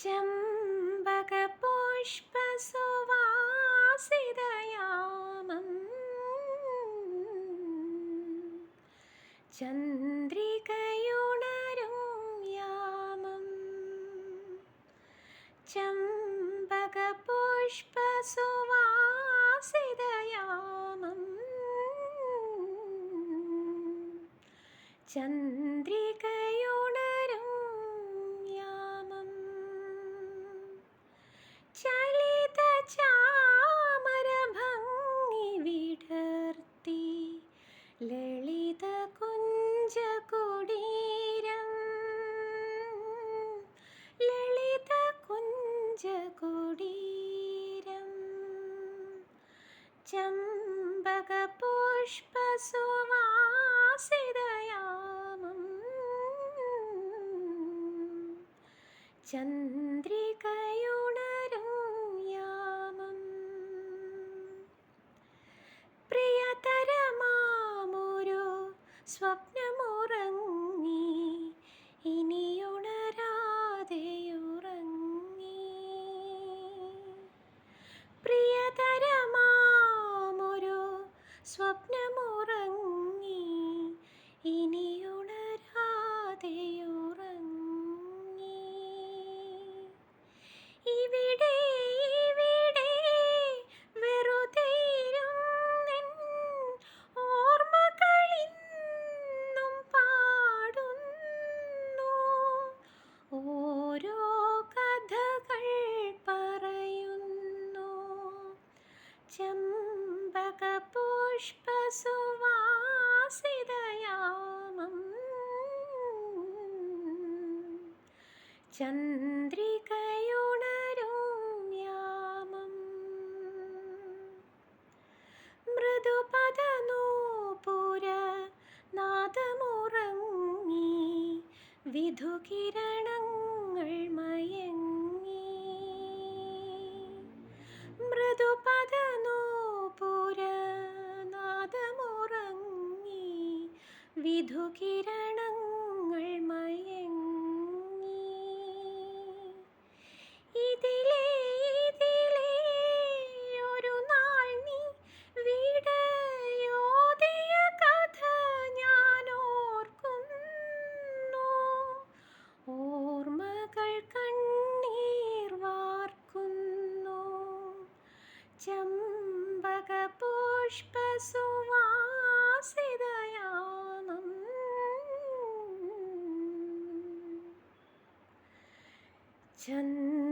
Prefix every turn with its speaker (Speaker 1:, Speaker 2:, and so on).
Speaker 1: ചമ്പകപുഷ്പസുവാസിതയാമം ചന്ദ്രികയുണരും യാമം ചമ്പകപുഷ്പസുവാസിതയാമം ചന്ദ്രികയുണരും കുഞ്ചകുടീരം ചമ്പകപുഷ്പസുവാസിതയാമം. ചന്ദ്രികയുണരും യാമം പ്രിയതരമാമൊരു സ്വപ്നമുറങ്ങി സ്വപ്നമുറങ്ങി ഇനിയുണരാതെയുറങ്ങി. ഇവിടെ ഇവിടെ വെറുതെയിരുന്നെൻ ഓർമ്മകളിന്നും പാടുന്നു. ഓരോ കഥകൾ പറയുന്നു. ചമ്പകപുഷ്പസുവാസിതയാമം ചന്ദ്രികയുണരും യാമം. മൃദുപദനൂപുര നാദമുറങ്ങി വിധുകിരണങ്ങൾ മയങ്ങി. മൃദുപദനൂപുര നാദമുറങ്ങി വിധുകിരണങ്ങൾ ചമ്പകപുഷ്പസുവാസിതയാമം ചന്ദ്രി